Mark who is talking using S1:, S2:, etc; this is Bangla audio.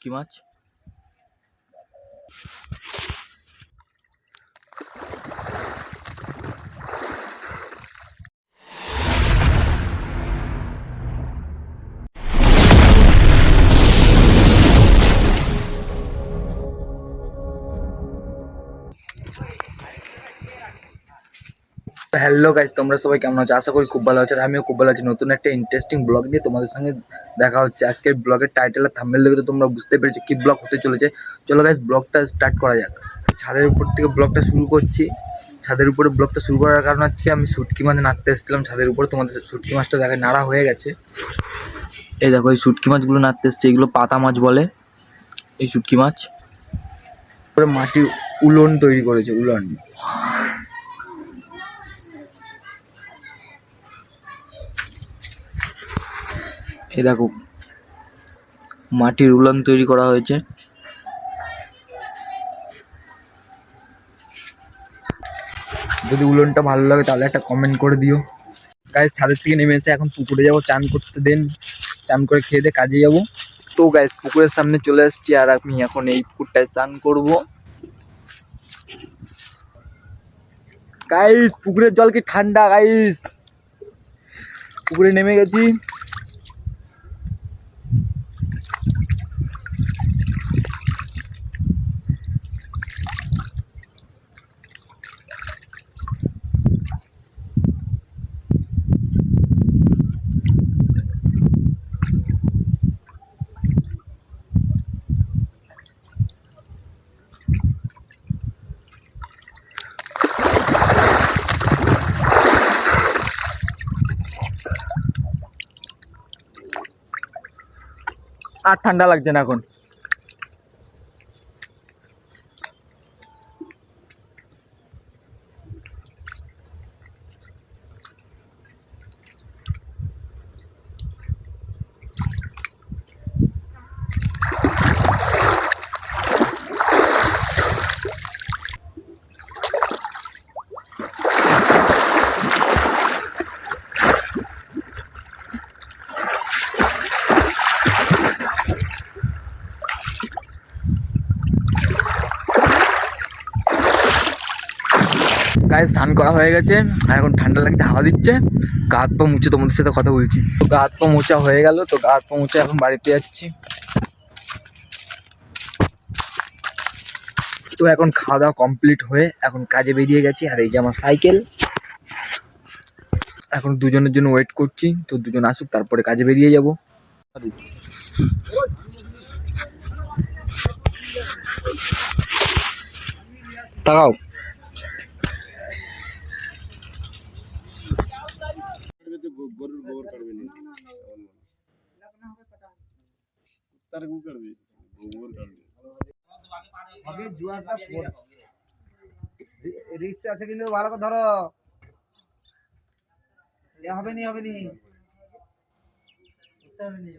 S1: কি মাছ হ্যালো গাইস তোমরা সবাই কেমন আছো? আশা করি খুব ভালো আছো আর আমিও খুব ভালো আছি। নতুন একটা ইন্টারেস্টিং ব্লগ নিয়ে তোমাদের সঙ্গে দেখা হচ্ছে। আজকের ব্লগের টাইটেল আর থাম্বনেল দেখে তো তোমরা বুঝতে পেরেছ কি ব্লগ হতে চলেছে। চলো গাইস ব্লগটা স্টার্ট করা যাক। ছাদের উপর থেকে ব্লগটা শুরু করছি। ছাদের উপরে ব্লগটা শুরু করার কারণ হচ্ছে আমি শুটকি মাছ নাড়তে এসেছিলাম। ছাদের উপরে তোমাদের শুটকি মাছটা দেখে নাড়া হয়ে গেছে। এই দেখো, এই শুটকি মাছগুলো নাড়তে এসছে। এগুলো পাতা মাছ বলে। এই শুটকি মাছ। তারপরে মাটির উলন তৈরি করেছে, উলন। এই দেখো, মাটির উলান তৈরি করা হয়েছে। যদি উলনটা ভালো লাগে তাহলে একটা কমেন্ট করে দিও। গাইজ ছাদের থেকে নেমে এসে এখন পুকুরে যাব, চান করতে দেন, চান করে খেয়ে দিয়ে কাজে যাব। তো গাইজ পুকুরের সামনে চলে এসেছি আর আমি এখন এই পুকুরটায় চান করব। গাইস পুকুরের জল কি ঠান্ডা গাইস পুকুরে নেমে গেছি। আর ঠান্ডা লাগছে না এখন। গায়ে স্নান করা হয়ে গেছে, আর এখন ঠান্ডা লাগছে, হাওয়া দিচ্ছে। গা হাত পা মুছে তোমাদের সাথে কথা বলছি। তো গা হাত পা মোছা হয়ে গেল, তো গা হাত পা মুছে এখন বাড়িতে যাচ্ছি। তো এখন খাওয়া দাওয়া কমপ্লিট হয়ে এখন কাজে বেরিয়ে গেছি, আর এই যে আমার সাইকেল এখন দুজনের জন্য ওয়েট করছি, তো দুজন আসুক, তারপরে কাজে বেরিয়ে যাব। তাকাও।
S2: গরুর গোবর কাটবে না তার গু কাটবে গোবর কাটবে
S3: হবে জুয়ারটা রিক্স আছে কিন্তু ভালো করে ধরো এ হবে নি হবে নি উঠতে হবে নি।